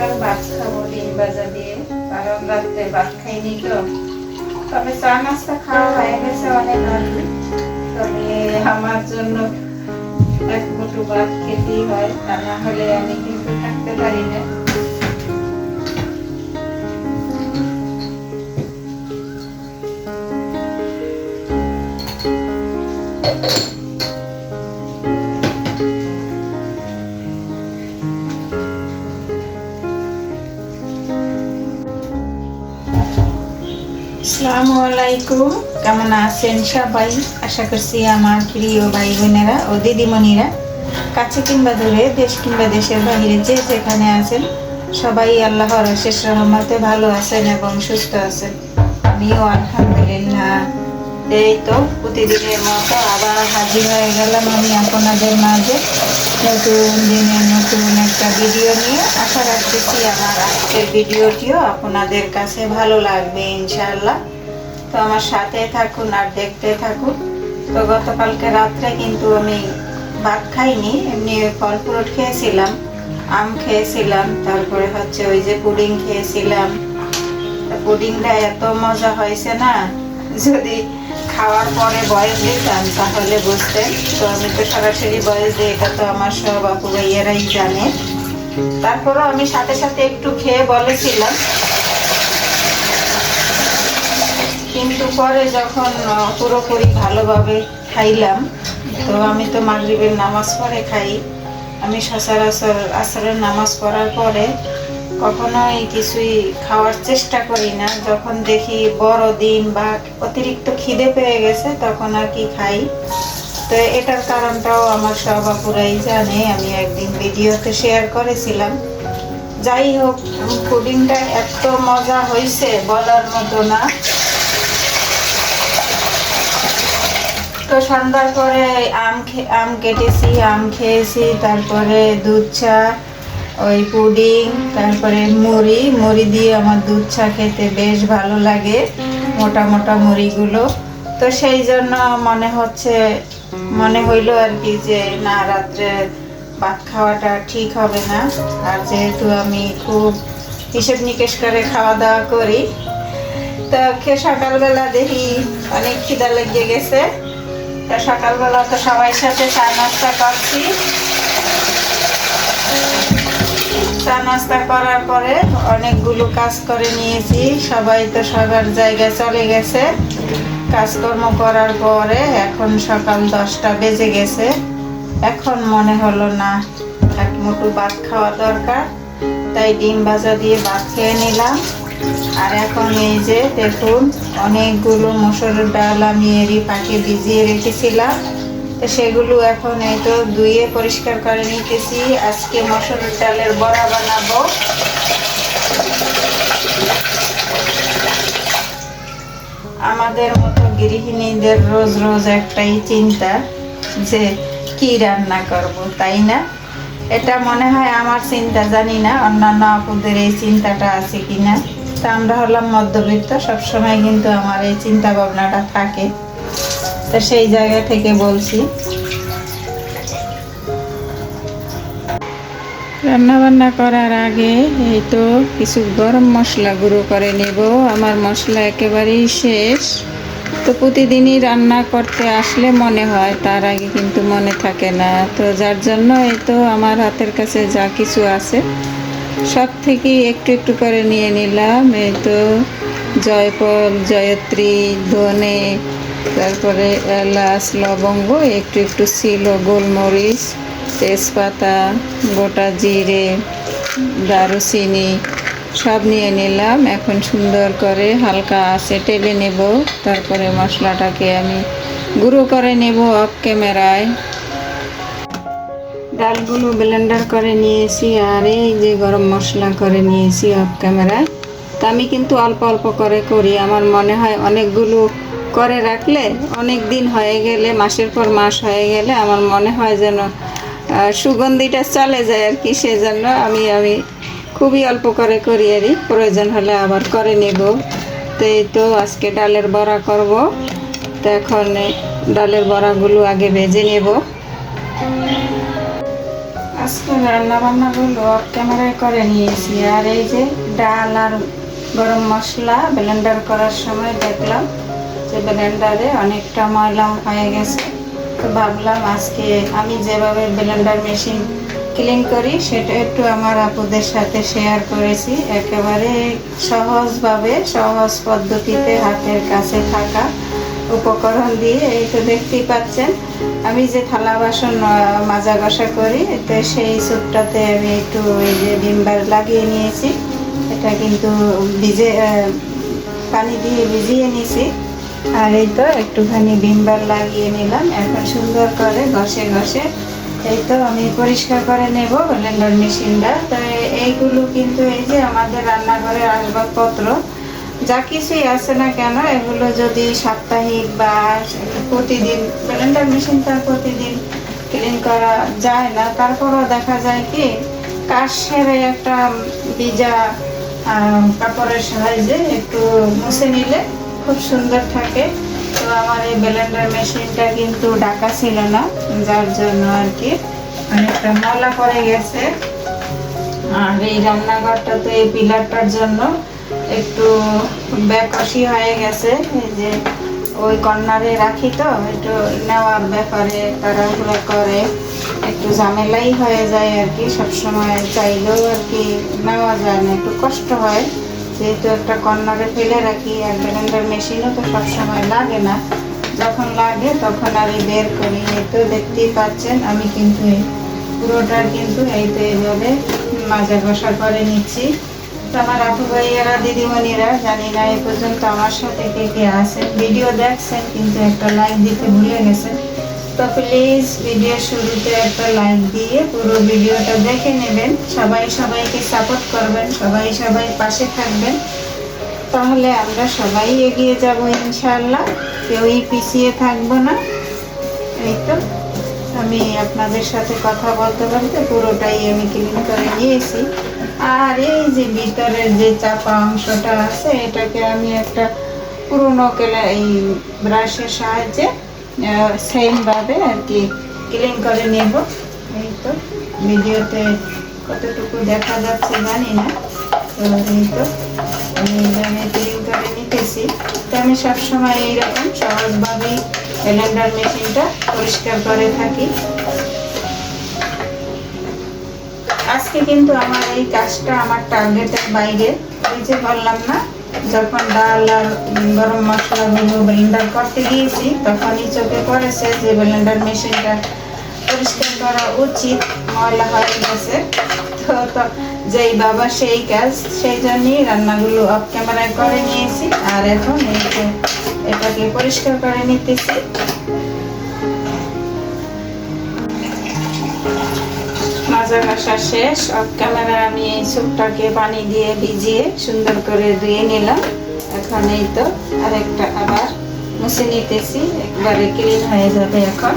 সকাল ভাত খাবো ডিম ভাজা দিয়ে কারণ রাত্রে ভাত খাইনি তো তবে চা নাস্তা খাওয়া হয়ে গেছে অনেক আগে তবে আমার জন্য এক মুঠো ভাত খেতেই হয় তা না হলে আমি আসসালামু আলাইকুম। কেমন আছেন সবাই? আশা করছি আমার প্রিয় ভাই বোনেরা ও দিদিমণিরা। কাছে কিংবা দূরে, দেশ কিংবা দেশের বাইরে যে যেখানে আছেন, সবাই আল্লাহর শেষ রহমতে ভালো আছেন এবং সুস্থ আছেন। আমিও আলহামদুলিল্লাহ এই তো প্রতিদিনের মতো আবার হাজির হয়ে গেলাম আমি আপনাদের মাঝে। নতুন দিনের নতুন একটা ভিডিও নিয়ে। আশা রাখতেছি আমার আজকের ভিডিওটিও আপনাদের কাছে ভালো লাগবে ইনশাল্লাহ তো আমার সাথে থাকুন আর দেখতে থাকুন। তো গতকালকে রাত্রে কিন্তু আমি ভাত খাইনি, এমনি ফল ফ্রুট খেয়েছিলাম, আম খেয়েছিলাম, তারপরে হচ্ছে ওই যে পুডিং খেয়েছিলাম। পুডিংটা এত মজা হয়েছে না, যদি খাওয়ার পরে বয়স দিতাম তাহলে বুঝতেন তো আমি তো সরাসরি বয়স দিই এটা তো আমার সব আপু ভাইয়েরাই জানে। তারপরও আমি সাথে সাথে একটু খেয়ে বলেছিলাম। কিন্তু পরে যখন পুরোপুরি ভালোভাবে খাইলাম, তো আমি তো মাগরিবের নামাজ পড়ে খাই। আমি সচরাচর আসরের নামাজ পড়ার পরে কখনোই কিছুই খাওয়ার চেষ্টা করি না। যখন দেখি বড় দিন বা অতিরিক্ত খিদে পেয়ে গেছে, তখন আর কি খাই। তো এটার কারণটাও আমার সব আপুরাই জানে। আমি একদিন ভিডিওতে শেয়ার করেছিলাম। যাই হোক, পুডিংটা এত মজা হয়েছে বলার মতো না। তো সন্ধ্যার পরে আম আম কেটেছি, আম খেয়েছি, তারপরে দুধ চা ওই পুডিং, তারপরে মুড়ি মুড়ি দিয়ে আমার দুধ চা খেতে বেশ ভালো লাগে, মোটা মোটা মুড়িগুলো। তো সেই জন্য মনে হচ্ছে, মনে হইল আর কি যে, না, রাত্রে ভাত খাওয়াটা ঠিক হবে না। আর যেহেতু আমি খুব হিসেব নিকেশ করে খাওয়া দাওয়া করি, তো খেয়ে সকালবেলা দেখি অনেক খিদা লেগে গেছে। তা সকালবেলা তো সবাই সাথে চা নাস্তা করছি। চা নাস্তা করার পরে অনেকগুলো কাজ করে নিয়েছি। সবাই তো সবার জায়গায় চলে গেছে। কাজকর্ম করার পরে এখন সকাল দশটা বেজে গেছে। এখন মনে হলো, না, এক মুঠো ভাত খাওয়া দরকার। তাই ডিম ভাজা দিয়ে ভাত খেয়ে নিলাম। আর এখন এই যে দেখুন, অনেকগুলো মসুরের ডাল আমি এরই পাখি ভিজিয়ে রেখেছিলাম। সেগুলো এখন এই তো ধুয়ে পরিষ্কার করে নিতেছি। আজকে মসুরের ডালের বড়া বানাবো। আমাদের মতো গৃহিণীদের রোজ রোজ একটাই চিন্তা যে কি রান্না করব, তাই না? এটা মনে হয় আমার চিন্তা, জানি না, অন্যান্য আপুদের এই চিন্তাটা আছে কিনা। তা আমরা হলাম মধ্যবিত্ত, সবসময় কিন্তু আমার এই চিন্তা ভাবনাটা থাকে। তো সেই জায়গা থেকে বলছি। রান্না বান্না করার আগে এই তো কিছু গরম মশলা গুঁড়ো করে নেব। আমার মশলা একেবারেই শেষ। তো প্রতিদিনই রান্না করতে আসলে মনে হয়, তার আগে কিন্তু মনে থাকে না। তো যার জন্য এই তো আমার হাতের কাছে যা কিছু আছে, সব থেকেই একটু একটু করে নিয়ে নিলাম। এই তো জয়ফল জয়ত্রী, ধনে তারপরে এলাচ লবঙ্গ, একটু একটু ছিল গোলমরিচ, তেজপাতা, গোটা জিরে, দারুচিনি, সব নিয়ে নিলাম। এখন সুন্দর করে হালকা আছে টেলে নেব। তারপরে মশলাটাকে আমি গুঁড়ো করে নেব অফ ক্যামেরায় ডালগুলো ব্লেন্ডার করে নিয়েছি আর এই যে গরম মশলা করে নিয়েছি অফ ক্যামেরায় তা আমি কিন্তু অল্প অল্প করে করি। আমার মনে হয় অনেকগুলো করে রাখলে অনেক দিন হয়ে গেলে, মাসের পর মাস হয়ে গেলে আমার মনে হয় যেন সুগন্ধিটা চলে যায় আর কি, সেজন্য আমি আমি খুবই অল্প করে করি আরই প্রয়োজন হলে আবার করে নেব। তো এই তো আজকে ডালের বড়া করব। তো এখন ডালের বড়াগুলো আগে ভেজে নেব। আজকে রান্না বান্নাগুলো ক্যামেরায় করে নিয়েছি। আর এই যে ডাল আর গরম মশলা ব্লেন্ডার করার সময় দেখলাম। যে ব্লেন্ডারে অনেকটা ময়লা হয়ে গেছে। তো ভাবলাম আজকে আমি যেভাবে ব্লেন্ডার মেশিন ক্লিন করি, সেটা একটু আমার আপুদের সাথে শেয়ার করেছি। একেবারে সহজভাবে, সহজ পদ্ধতিতে হাতের কাছে থাকা উপকরণ দিয়ে, এই তো দেখতেই পাচ্ছেন। আমি যে থালা বাসন মাজা ঘষা করি তো সেই স্যুপটাতে আমি একটু ওই যে ভিমবার লাগিয়ে নিয়েছি। এটা কিন্তু ভিজে পানি দিয়ে ভিজিয়ে নিয়েছি। আর এই তো একটুখানি ভিমবার লাগিয়ে নিলাম। এখন সুন্দর করে ঘষে ঘষে এই তো আমি পরিষ্কার করে নেব ব্লেন্ডার মেশিনটা। তো এইগুলো কিন্তু এই যে আমাদের রান্নাঘরের আসবাবপত্র, যা কিছুই আছে না কেন, এগুলো যদি সাপ্তাহিক বা প্রতিদিন ব্লেন্ডার মেশিনটা প্রতিদিন ক্লিন করা যায় না। তারপরও দেখা যায় কি কাশ সেরে একটা ভিজা কাপড়ের সাহায্যে একটু মুছে নিলে খুব সুন্দর থাকে। তো আমার এই ব্লেন্ডার মেশিনটা কিন্তু ডাকা ছিল না, যার জন্য আর কি অনেকটা ময়লা পড়ে গেছে। আর এই রান্নাঘরটা তো এই পিলারটার জন্য একটু ব্যাকসি হয়ে গেছে। এই যে ওই কর্নারে রাখি তো, একটু নেওয়ার ব্যাপারে তাড়াহুড়া করে, একটু ঝামেলাই হয়ে যায় আর কি। সবসময় চাইলেও আর কি নেওয়া যায় না, একটু কষ্ট হয়। যেহেতু একটা কর্নারে ফেলে রাখি আর ব্লেন্ডার মেশিনও তো সবসময় লাগে না। যখন লাগে তখন আমি বের করি। এই তো দেখতেই পাচ্ছেন, আমি কিন্তু পুরোটার কিন্তু এই তো এইভাবে মাজা ঘষা করে নিচ্ছি। তো আমার আপু ভাইয়েরা, দিদিমণিরা, জানি না এই পর্যন্ত আমার সাথে কে কে আছেন। ভিডিও দেখছেন, কিন্তু একটা লাইক দিতে ভুলে গেছেন। তো প্লিজ ভিডিও শুরুতে একটা লাইক দিয়ে পুরো ভিডিওটা দেখে নেবেন। সবাই সবাইকে সাপোর্ট করবেন, সবাই সবাই পাশে থাকবেন। তাহলে আমরা সবাই এগিয়ে যাব ইনশাল্লাহ কেউই পিছিয়ে থাকব না। এই তো, আমি আপনাদের সাথে কথা বলতে বলতে পুরোটাই আমি ক্লিন করে নিয়েছি। আর এই যে ভিতরের যে চাপা অংশটা আছে, এটাকে আমি একটা পুরোনো কেলা এই ব্রাশের সাহায্যে সেমভাবে আর কি ক্লিন করে নেব। এই তো, ভিডিওতে কতটুকু দেখা যাচ্ছে জানি না। তো এই তো, আমি এইভাবে ক্লিন করে নিতেছি। তো আমি সবসময় এইরকম সহজভাবেই ব্লেন্ডার মেশিনটা পরিষ্কার করে থাকি। আজকে কিন্তু আমার এই কাজটা আমার টার্গেটের বাইরে, ওই যে বললাম না যখন ডাল আর গরম মশলাগুলো ব্লেন্ডার করতে গিয়েছি তখনই চোখে পড়েছে যে ব্লেন্ডার মেশিনটা পরিষ্কার করা উচিত, ময়লা হয়ে গেছে। তো তো যেই বাবা সেই কাজ, সেই জন্যই রান্নাগুলো অফ ক্যামেরায় করে নিয়েছি। আর এখন এটাকে পরিষ্কার করে নিতেছি। মাজা ঘষা শেষ অফ ক্যামেরা আমি এই স্যুপটাকে পানি দিয়ে ভিজিয়ে সুন্দর করে ধুয়ে নিলাম। এখন এই তো আরেকটা আবার মুছে নিতেছি, একবারে ক্লিন হয়ে যাবে এখন।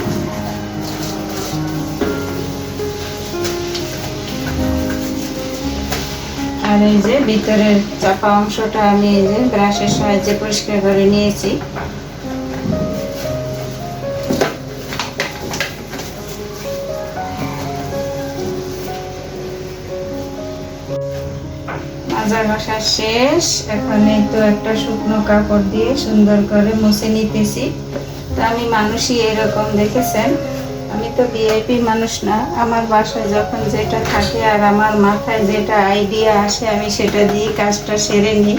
আর এই যে ভিতরের চাপা অংশটা আমি এই যে ব্রাশের সাহায্যে পরিষ্কার করে নিয়েছি। মাজা ঘষা শেষ। এখন এই তো একটা শুকনো কাপড় দিয়ে সুন্দর করে মুছে নিতেছি। তো আমি মানুষই এরকম, দেখেছেন? আমি তো ভিআইপি মানুষ না। আমার বাসায় যখন যেটা থাকে আর আমার মাথায় যেটা আইডিয়া আসে, আমি সেটা দিয়ে কাজটা সেরে নিই।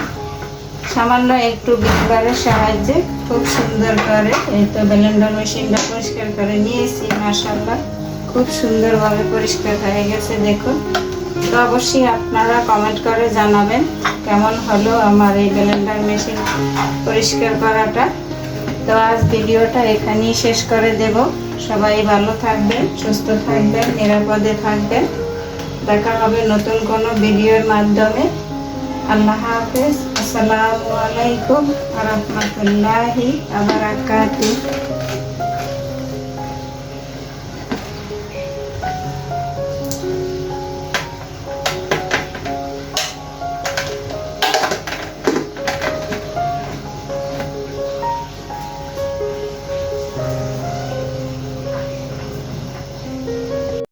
সামান্য একটু বিকবারের সাহায্যে খুব সুন্দর করে এই তো ব্লেন্ডার মেশিনটা পরিষ্কার করে নিয়েছি মাসাল্লাহ খুব সুন্দরভাবে পরিষ্কার হয়ে গেছে, দেখুন। অবশ্যই আপনারা কমেন্ট করে জানাবেন কেমন হলো আমার এই ব্লেন্ডার মেশিন পরিষ্কার করাটা। তো আজ ভিডিওটা এখানেই শেষ করে দেব। সবাই ভালো থাকবেন, সুস্থ থাকবেন, নিরাপদে থাকবেন। দেখা হবে নতুন কোনো ভিডিওর মাধ্যমে। আল্লাহ হাফেজ। আসসালামু আলাইকুম রহমতুল্লাহি আবরাকাতুহ